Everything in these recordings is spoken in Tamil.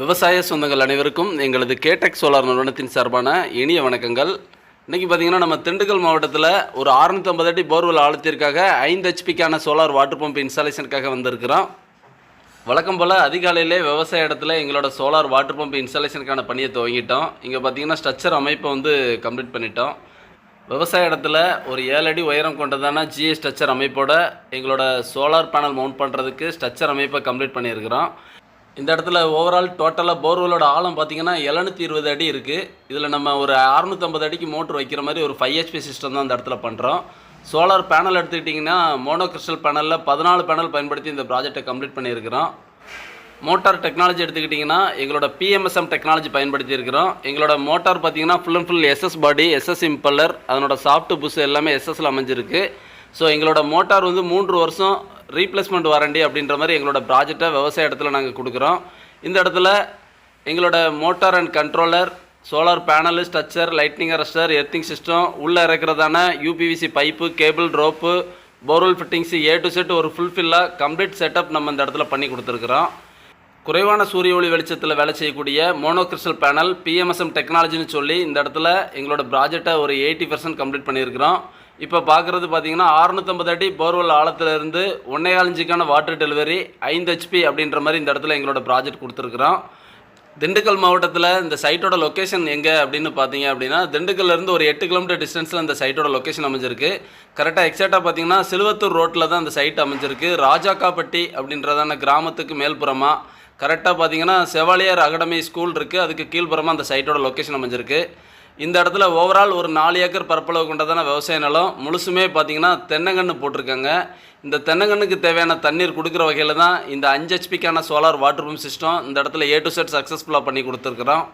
விவசாய சொந்தங்கள் அனைவருக்கும் எங்களது கேடெக் சோலார் நிறுவனத்தின் சார்பான இனிய வணக்கங்கள். இன்றைக்கி பார்த்தீங்கன்னா நம்ம திண்டுக்கல் மாவட்டத்தில் ஒரு 650 அடி போர்வெல் ஆழத்திற்காக ஐந்து ஹெச்பிக்கான சோலார் வாட்டர் பம்ப் இன்ஸ்டாலேஷனுக்காக வந்திருக்கிறோம். வழக்கம் போல் அதிகாலையிலே விவசாய இடத்துல எங்களோட சோலார் வாட்டர் பம்ப் இன்ஸ்டாலேஷனுக்கான பணியை துவங்கிட்டோம். இங்கே பார்த்தீங்கன்னா ஸ்ட்ரக்சர் அமைப்பை வந்து கம்ப்ளீட் பண்ணிட்டோம். விவசாய இடத்துல ஒரு ஏழு அடி உயரம் கொண்டதான ஜிஏ ஸ்ட்ரக்சர் அமைப்போட எங்களோட சோலார் பேனல் மவுண்ட் பண்ணுறதுக்கு ஸ்ட்ரக்சர் அமைப்பை கம்ப்ளீட் பண்ணியிருக்கிறோம். இந்த இடத்துல ஓவரால் டோட்டலாக போர்வெலோட ஆழம் பார்த்தீங்கன்னா எழுநூற்றி இருபது அடி இருக்குது இதில் நம்ம ஒரு அறுநூற்றம்பது அடிக்கு மோட்ரு வைக்கிற மாதிரி ஒரு ஃபைவ் ஹெச்பி சிஸ்டம் தான் இந்த இடத்துல பண்ணுறோம் சோலார் பேனல் எடுத்துக்கிட்டிங்கன்னா மோனோ கிறிஸ்டல் பேனலில் பதினாலு பேனல் பயன்படுத்தி இந்த ப்ராஜெக்டை கம்ப்ளீட் பண்ணியிருக்கிறோம். மோட்டார் டெக்னாலஜி எடுத்துக்கிட்டிங்கன்னா எங்களோட பிஎம்எஸ்எம் டெக்னாலஜி பயன்படுத்தி இருக்கிறோம் எங்களோட மோட்டார் பார்த்தீங்கன்னா full and full SS body SS impeller அதனோட சாஃப்ட் புஷ் எல்லாமே எஸ்எஸ்ல அமைஞ்சிருக்கு. ஸோ எங்களோட மோட்டார் வந்து மூன்று வருஷம் ரீப்ளேஸ்மெண்ட் வாரண்டி அப்படின்ற மாதிரி எங்களோட ப்ராஜெக்டை விவசாய இடத்துல நாங்கள் கொடுக்குறோம். இந்த இடத்துல எங்களோட motor and controller solar panel structure lightning arrester earthing system உள்ளே இறக்குறதான UPVC pipe cable rope borewell fittings A to Z ஒரு ஃபுல்ஃபில்லாக கம்ப்ளீட் செட்டப் நம்ம இந்த இடத்துல பண்ணி கொடுத்துருக்குறோம். குறைவான சூரிய ஒளி வெளிச்சத்தில் வேலை செய்யக்கூடிய மோனோகிறிஸ்டல் பேனல் பிஎம்எஸ்எம் டெக்னாலஜின்னு சொல்லி இந்த இடத்துல எங்களோட ப்ராஜெக்டை ஒரு எயிட்டி பர்சன்ட் கம்ப்ளீட் பண்ணியிருக்கிறோம். இப்போ பார்க்குறது பார்த்தீங்கன்னா 650 அடி போர்வெல் ஆழத்திலிருந்து ஒன்றே இன்ச்சுக்கான வாட்டர் டெலிவரி ஐந்து ஹெச்பி அப்படின்ற மாதிரி இந்த இடத்துல எங்களோட ப்ராஜெக்ட் கொடுத்துருக்குறோம். திண்டுக்கல் மாவட்டத்தில் இந்த சைட்டோட லொக்கேஷன் எங்கே அப்படின்னு பார்த்தீங்க அப்படின்னா திண்டுக்கல்ல இருந்து ஒரு எட்டு கிலோமீட்டர் டிஸ்டன்ஸில் இந்த சைட்டோட லொக்கேஷன் அமைஞ்சிருக்கு. கரெக்டாக எக்ஸாக்டாக பார்த்தீங்கன்னா சிலுவத்தூர் ரோட்டில் தான் அந்த சைட் அமைஞ்சிருக்கு. ராஜாக்காப்பட்டி அப்படின்றதான கிராமத்துக்கு மேல்புறமாக கரெக்டாக பார்த்தீங்கன்னா செவாலியர் அகாடமி ஸ்கூல் இருக்குது அதுக்கு கீழ்ப்புறமாக அந்த சைட்டோட லொக்கேஷன் அமைஞ்சிருக்கு. இந்த இடத்துல ஓவரால் ஒரு நாலு ஏக்கர் பரப்பளவு கொண்டதான விவசாய நிலம் முழுசுமே பார்த்தீங்கன்னா தென்னங்கன்று போட்டிருக்காங்க. இந்த தென்னங்கன்னுக்கு தேவையான தண்ணீர் கொடுக்குற வகையில் தான் இந்த அஞ்சு ஹெச்பிக்கான சோலார் வாட்டர் பம்ப் சிஸ்டம் இந்த இடத்துல ஏ டு செட் சக்ஸஸ்ஃபுல்லாக பண்ணி கொடுத்துருக்குறோம்.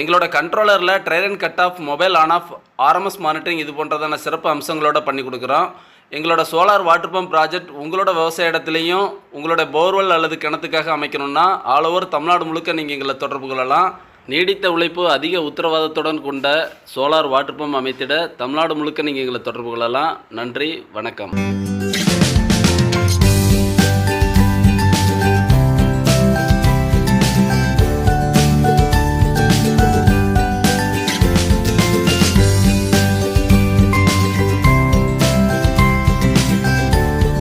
எங்களோட கண்ட்ரோலரில் dry run cut off mobile on off RMS monitoring இது போன்றதான சிறப்பு அம்சங்களோட பண்ணி கொடுக்குறோம். எங்களோட சோலார் வாட்டர் பம்ப் ப்ராஜெக்ட் உங்களோட விவசாய இடத்துலையும் உங்களோட போர்வெல் அல்லது கிணத்துக்காக அமைக்கணும்னா ஆல் ஓவர் தமிழ்நாடு முழுக்க நீங்கள் எங்களை தொடர்பு கொள்ளலாம். நீடித்த உழைப்பு அதிக உத்தரவாதத்துடன் கொண்ட சோலார் வாட்டர் பம்ப் அமைத்திட தமிழ்நாடு முழுக்க நீங்கள் எங்களை தொடர்பு கொள்ளலாம். நன்றி வணக்கம்.